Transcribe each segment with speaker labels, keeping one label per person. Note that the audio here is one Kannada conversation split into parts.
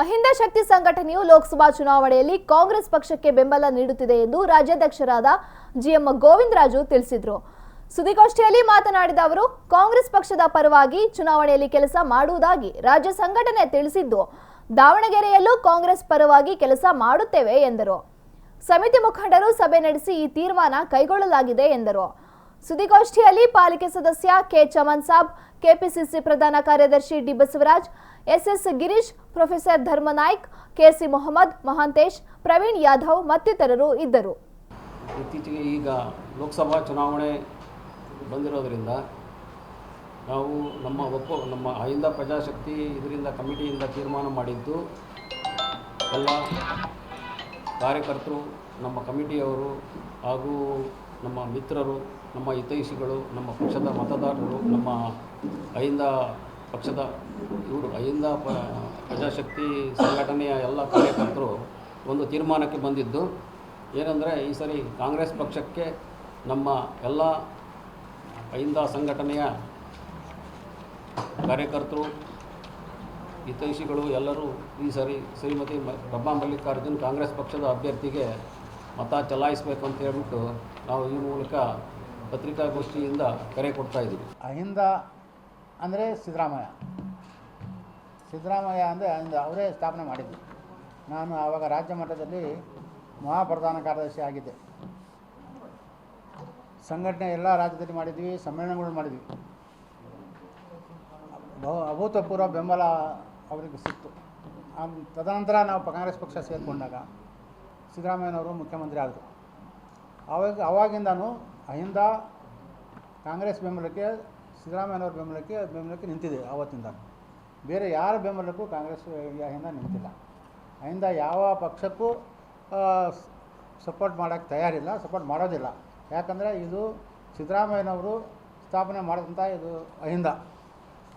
Speaker 1: ಅಹಿಂದ ಶಕ್ತಿ ಸಂಘಟನೆಯು ಲೋಕಸಭಾ ಚುನಾವಣೆಯಲ್ಲಿ ಕಾಂಗ್ರೆಸ್ ಪಕ್ಷಕ್ಕೆ ಬೆಂಬಲ ನೀಡುತ್ತಿದೆ ಎಂದು ರಾಜ್ಯಾಧ್ಯಕ್ಷರಾದ ಜಿಎಂ ಗೋವಿಂದರಾಜು ತಿಳಿಸಿದರು. ಸುದ್ದಿಗೋಷ್ಠಿಯಲ್ಲಿ ಮಾತನಾಡಿದ ಅವರು, ಕಾಂಗ್ರೆಸ್ ಪಕ್ಷದ ಪರವಾಗಿ ಚುನಾವಣೆಯಲ್ಲಿ ಕೆಲಸ ಮಾಡುವುದಾಗಿ ರಾಜ್ಯ ಸಂಘಟನೆ ತಿಳಿಸಿದ್ದು, ದಾವಣಗೆರೆಯಲ್ಲೂ ಕಾಂಗ್ರೆಸ್ ಪರವಾಗಿ ಕೆಲಸ ಮಾಡುತ್ತೇವೆ ಎಂದರು. ಸಮಿತಿ ಮುಖಂಡರು ಸಭೆ ನಡೆಸಿ ಈ ತೀರ್ಮಾನ ಕೈಗೊಳ್ಳಲಾಗಿದೆ ಎಂದರು. ಸುದ್ದಿಗೋಷ್ಠಿಯಲ್ಲಿ ಪಾಲಿಕೆ ಸದಸ್ಯ ಕೆ ಚಮನ್ ಸಾಬ್, ಕೆಪಿಸಿಸಿ ಪ್ರಧಾನ ಕಾರ್ಯದರ್ಶಿ D Basavaraj SS Girish, professor Dharmanaik, KC Mohammed, Mahantesh, Praveen Yadav ಮತ್ತಿತರರು ಇದ್ದರು.
Speaker 2: ಇತ್ತೀಚೆಗೆ ಈಗ ಲೋಕಸಭಾ ಚುನಾವಣೆ ಬಂದಿರೋದರಿಂದ ನಾವು ನಮ್ಮ ಒಪ್ಪು, ನಮ್ಮ ಅಹಿಂದ ಪ್ರಜಾಶಕ್ತಿ ಇದರಿಂದ ಕಮಿಟಿಯಿಂದ ತೀರ್ಮಾನ ಮಾಡಿದ್ದು ಎಲ್ಲ ಕಾರ್ಯಕರ್ತರು, ನಮ್ಮ ಕಮಿಟಿಯವರು ಹಾಗೂ ನಮ್ಮ ಮಿತ್ರರು, ನಮ್ಮ ಹಿತೈಷಿಗಳು, ನಮ್ಮ ಪಕ್ಷದ ಮತದಾರರು, ನಮ್ಮ ಅಹಿಂದ ಪಕ್ಷದ ಇವರು ಅಹಿಂದ ಪ ಪ್ರಜಾಶಕ್ತಿ ಸಂಘಟನೆಯ ಎಲ್ಲ ಕಾರ್ಯಕರ್ತರು ಒಂದು ತೀರ್ಮಾನಕ್ಕೆ ಬಂದಿದ್ದು, ಏನಂದರೆ ಈ ಸರಿ ಕಾಂಗ್ರೆಸ್ ಪಕ್ಷಕ್ಕೆ ನಮ್ಮ ಎಲ್ಲ ಅಹಿಂದ ಸಂಘಟನೆಯ ಕಾರ್ಯಕರ್ತರು, ಹಿತೈಷಿಗಳು ಎಲ್ಲರೂ ಈ ಸರಿ ಶ್ರೀಮತಿ ರಬ್ಬಾ ಮಲ್ಲಿಕಾರ್ಜುನ್ ಕಾಂಗ್ರೆಸ್ ಪಕ್ಷದ ಅಭ್ಯರ್ಥಿಗೆ ಮತ ಚಲಾಯಿಸಬೇಕು ಅಂತ ಹೇಳ್ಬಿಟ್ಟು ನಾವು ಈ ಮೂಲಕ ಪತ್ರಿಕಾಗೋಷ್ಠಿಯಿಂದ ಕರೆ ಕೊಡ್ತಾ ಇದ್ದೀವಿ.
Speaker 3: ಅಹಿಂದ ಅಂದರೆ ಸಿದ್ದರಾಮಯ್ಯ. ಸಿದ್ದರಾಮಯ್ಯ ಅಂದರೆ ಅವರೇ ಸ್ಥಾಪನೆ ಮಾಡಿದ್ದು. ನಾನು ಆವಾಗ ರಾಜ್ಯ ಮಟ್ಟದಲ್ಲಿ ಮಹಾಪ್ರಧಾನ ಕಾರ್ಯದರ್ಶಿ ಆಗಿದ್ದೆ. ಸಂಘಟನೆ ಎಲ್ಲ ರಾಜ್ಯದಲ್ಲಿ ಮಾಡಿದ್ವಿ, ಸಮ್ಮೇಳನಗಳು ಮಾಡಿದ್ವಿ. ಬಹು ಅಭೂತಪೂರ್ವ ಬೆಂಬಲ ಅವರಿಗೆ ಸಿಕ್ತು. ತದನಂತರ ನಾವು ಕಾಂಗ್ರೆಸ್ ಪಕ್ಷ ಸೇರಿಕೊಂಡಾಗ ಸಿದ್ದರಾಮಯ್ಯನವರು ಮುಖ್ಯಮಂತ್ರಿ ಆದರು. ಅವಾಗ, ಅವಾಗಿಂದನೂ ಅಹಿಂದ ಕಾಂಗ್ರೆಸ್ ಬೆಂಬಲಕ್ಕೆ ಸಿದ್ದರಾಮಯ್ಯನವ್ರ ಬೆಂಬಲಕ್ಕೆ ಬೆಂಬಲಕ್ಕೆ ನಿಂತಿದೆ ಆವತ್ತಿಂದ. ಬೇರೆ ಯಾರ ಬೆಂಬಲಕ್ಕೂ ಕಾಂಗ್ರೆಸ್ ಇಂಡಿಯಾಯಿಂದ ನಿಂತಿಲ್ಲ. ಅಹಿಂದ ಯಾವ ಪಕ್ಷಕ್ಕೂ ಸಪೋರ್ಟ್ ಮಾಡೋಕ್ಕೆ ತಯಾರಿಲ್ಲ, ಸಪೋರ್ಟ್ ಮಾಡೋದಿಲ್ಲ. ಯಾಕಂದರೆ ಇದು ಸಿದ್ದರಾಮಯ್ಯನವರು ಸ್ಥಾಪನೆ ಮಾಡಿದಂಥ ಇದು ಅಹಿಂದ.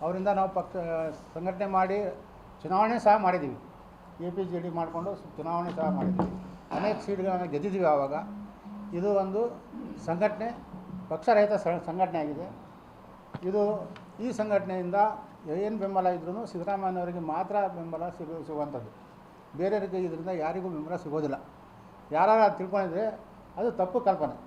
Speaker 3: ಅವರಿಂದ ನಾವು ಪಕ್ಷ, ಸಂಘಟನೆ ಮಾಡಿ ಚುನಾವಣೆ ಸಹ ಮಾಡಿದ್ದೀವಿ ಎ ಪಿ ಜೆ ಡಿ ಮಾಡಿಕೊಂಡು ಚುನಾವಣೆ ಸಹ ಮಾಡಿದ್ದೀವಿ ಅನೇಕ ಸೀಟ್ಗಳನ್ನು ಗೆದ್ದಿದ್ದೀವಿ ಆವಾಗ. ಇದು ಒಂದು ಸಂಘಟನೆ, ಪಕ್ಷರಹಿತ ಸಂಘಟನೆ ಆಗಿದೆ. ಇದು ಈ ಸಂಘಟನೆಯಿಂದ ಏನು ಬೆಂಬಲ ಇದ್ರೂ ಸಿದ್ದರಾಮಯ್ಯನವರಿಗೆ ಮಾತ್ರ ಬೆಂಬಲ ಸಿಗು, ಸಿಗುವಂಥದ್ದು. ಬೇರೆಯವರಿಗೆ ಇದರಿಂದ ಯಾರಿಗೂ ಬೆಂಬಲ ಸಿಗೋದಿಲ್ಲ. ಯಾರು ತಿಳ್ಕೊಂಡಿದ್ರೆ ಅದು ತಪ್ಪು ಕಲ್ಪನೆ.